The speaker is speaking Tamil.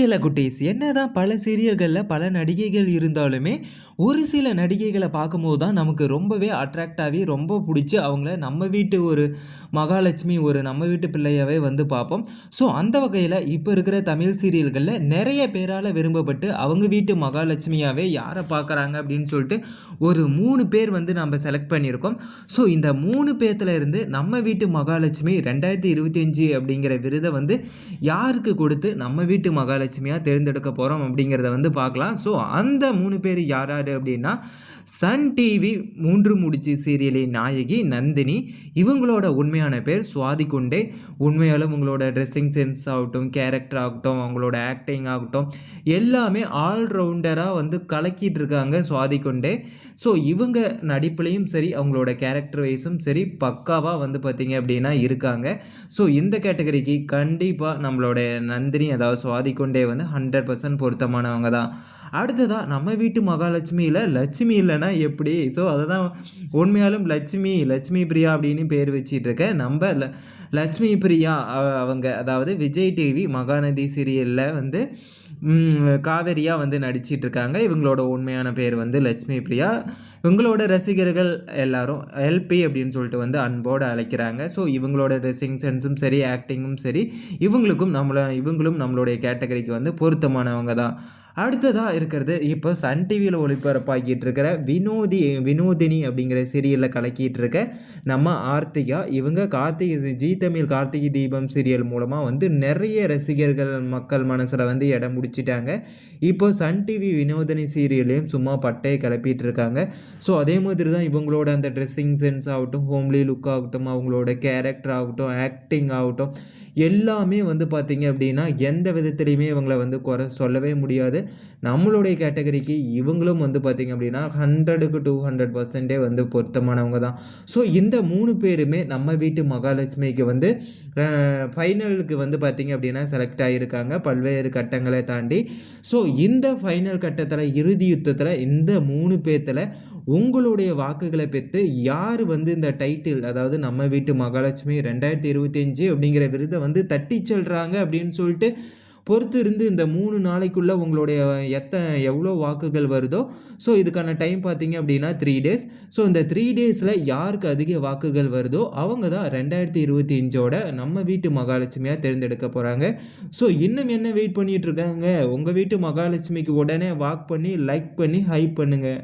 செல்ல குட்டீஸ் என்னதான் பல சீரியல்களில் பல நடிகைகள் இருந்தாலுமே ஒரு சில நடிகைகளை பார்க்கும்போது தான் நமக்கு ரொம்பவே அட்ராக்டாகவே ரொம்ப பிடிச்சி அவங்கள நம்ம வீட்டு ஒரு மகாலட்சுமி ஒரு நம்ம வீட்டு பிள்ளையாவே வந்து பார்ப்போம். ஸோ அந்த வகையில் இப்போ இருக்கிற தமிழ் சீரியல்களில் நிறைய பேரால் விரும்பப்பட்டு அவங்க வீட்டு மகாலட்சுமியாகவே யாரை பார்க்குறாங்க அப்படின்னு சொல்லிட்டு ஒரு மூணு பேர் வந்து நம்ம செலக்ட் பண்ணியிருக்கோம். ஸோ இந்த மூணு பேர்த்துல இருந்து நம்ம வீட்டு மகாலட்சுமி ரெண்டாயிரத்தி இருபத்தி அஞ்சு அப்படிங்கிற விருதை வந்து யாருக்கு கொடுத்து நம்ம வீட்டு மகாலட்சுமி மகாலட்சுமியாக தேர்ந்தெடுக்க போகிறோம் அப்படிங்கிறத வந்து பார்க்கலாம். ஸோ அந்த மூணு பேர் யார் யார் அப்படின்னா சன் டிவி மூன்று முடிச்சு சீரியலின் நாயகி நந்தினி இவங்களோட உண்மையான பேர் சுவாதி குண்டே. உண்மையாலும் உங்களோட ட்ரெஸ்ஸிங் சென்ஸ் ஆகட்டும் கேரக்டர் ஆகட்டும் அவங்களோட ஆக்டிங் ஆகட்டும் எல்லாமே ஆல்ரவுண்டராக வந்து கலக்கிட்டு இருக்காங்க சுவாதி குண்டே. ஸோ இவங்க நடிப்புலையும் சரி அவங்களோட கேரக்டர் வைஸும் சரி பக்காவாக வந்து பார்த்திங்க அப்படின்னா இருக்காங்க. ஸோ இந்த கேட்டகரிக்கு கண்டிப்பாக நம்மளோட நந்தினி அதாவது சுவாதி குண்டே வந்து ஹண்ட்ரட் பர்சன்ட் பொருத்தமானவங்க தான். அடுத்ததாக நம்ம வீட்டு மகாலட்சுமியில் லட்சுமி இல்லைன்னா எப்படி? ஸோ அதை தான் உண்மையாலும் லட்சுமி லட்சுமி பிரியா அப்படின்னு பேர் வச்சிட்ருக்கேன் நம்ம ல லட்சுமி பிரியா அவங்க அதாவது விஜய் டிவி மகாநதி சீரியலில் வந்து காவேரியாக வந்து நடிச்சிட்டு இருக்காங்க. இவங்களோட உண்மையான பேர் வந்து லட்சுமி பிரியா. இவங்களோட ரசிகர்கள் எல்லாரும் எல்பி அப்படின்னு சொல்லிட்டு வந்து அன்போடு அழைக்கிறாங்க. ஸோ இவங்களோட ட்ரெஸ்ஸிங் சென்ஸும் சரி ஆக்டிங்கும் சரி இவங்களுக்கும் நம்மளை இவங்களும் நம்மளுடைய கேட்டகரிக்கு வந்து பொருத்தமானவங்க தான். அடுத்ததாக இருக்கிறது இப்போ சன் டிவியில் ஒளிபரப்பாகிட்டு இருக்கிற வினோதி வினோதினி அப்படிங்கிற சீரியலில் கலக்கிட்டு இருக்க நம்ம ஆர்த்திகா இவங்க கார்த்திகை ஜி தமிழ் கார்த்திகை தீபம் சீரியல் மூலமாக வந்து நிறைய ரசிகர்கள் மக்கள் மனசில் வந்து இடம் முடிச்சிட்டாங்க இப்போ சன் டிவி வினோதினி சீரியல்லையும் சும்மா பட்டையை கிளப்பிட்டு இருக்காங்க ஸோ அதே மாதிரி தான் இவங்களோட அந்த ட்ரெஸ்ஸிங் சென்ஸ் ஆகட்டும் ஹோம்லி லுக் ஆகட்டும் அவங்களோட கேரக்டர் ஆகட்டும் ஆக்டிங் ஆகட்டும் எல்லாமே வந்து பார்த்திங்க அப்படின்னா எந்த விதத்துலையுமே இவங்களை வந்து குறை சொல்லவே முடியாது. நம்மளுடைய கேட்டகரிக்கு இவங்களும் வந்து பார்த்திங்க அப்படின்னா ஹண்ட்ரடுக்கு டூ ஹண்ட்ரட் பர்சன்டே வந்து பொருத்தமானவங்க தான். ஸோ இந்த மூணு பேருமே நம்ம வீட்டு மகாலட்சுமிக்கு வந்து ஃபைனலுக்கு வந்து பார்த்திங்க அப்படின்னா செலக்ட் ஆகியிருக்காங்க பல்வேறு கட்டங்களை தாண்டி. ஸோ இந்த ஃபைனல் கட்டத்தில் இறுதி யுத்தத்தில் இந்த மூணு பேர்த்தில் உங்களுடைய வாக்குகளை பெற்று யார் வந்து இந்த டைட்டில் அதாவது நம்ம வீட்டு மகாலட்சுமி ரெண்டாயிரத்தி இருபத்தஞ்சு அப்படிங்கிற விருதை வந்து தட்டி செல்கிறாங்க அப்படின்னு சொல்லிட்டு பொறுத்து இருந்து இந்த மூணு நாளைக்குள்ளே உங்களுடைய எத்தனை எவ்வளோ வாக்குகள் வருதோ ஸோ இதுக்கான டைம் பார்த்தீங்க அப்படின்னா த்ரீ டேஸ் ஸோ இந்த த்ரீ டேஸில் யாருக்கு அதிக வாக்குகள் வருதோ அவங்க தான் ரெண்டாயிரத்தி இருபத்தி அஞ்சோட நம்ம வீட்டு மகாலட்சுமியாக தேர்ந்தெடுக்க போகிறாங்க ஸோ இன்னும் என்ன வெயிட் பண்ணிகிட்ருக்காங்க உங்கள் வீட்டு மகாலட்சுமிக்கு உடனே வாக் பண்ணி லைக் பண்ணி ஹைப் பண்ணுங்கள்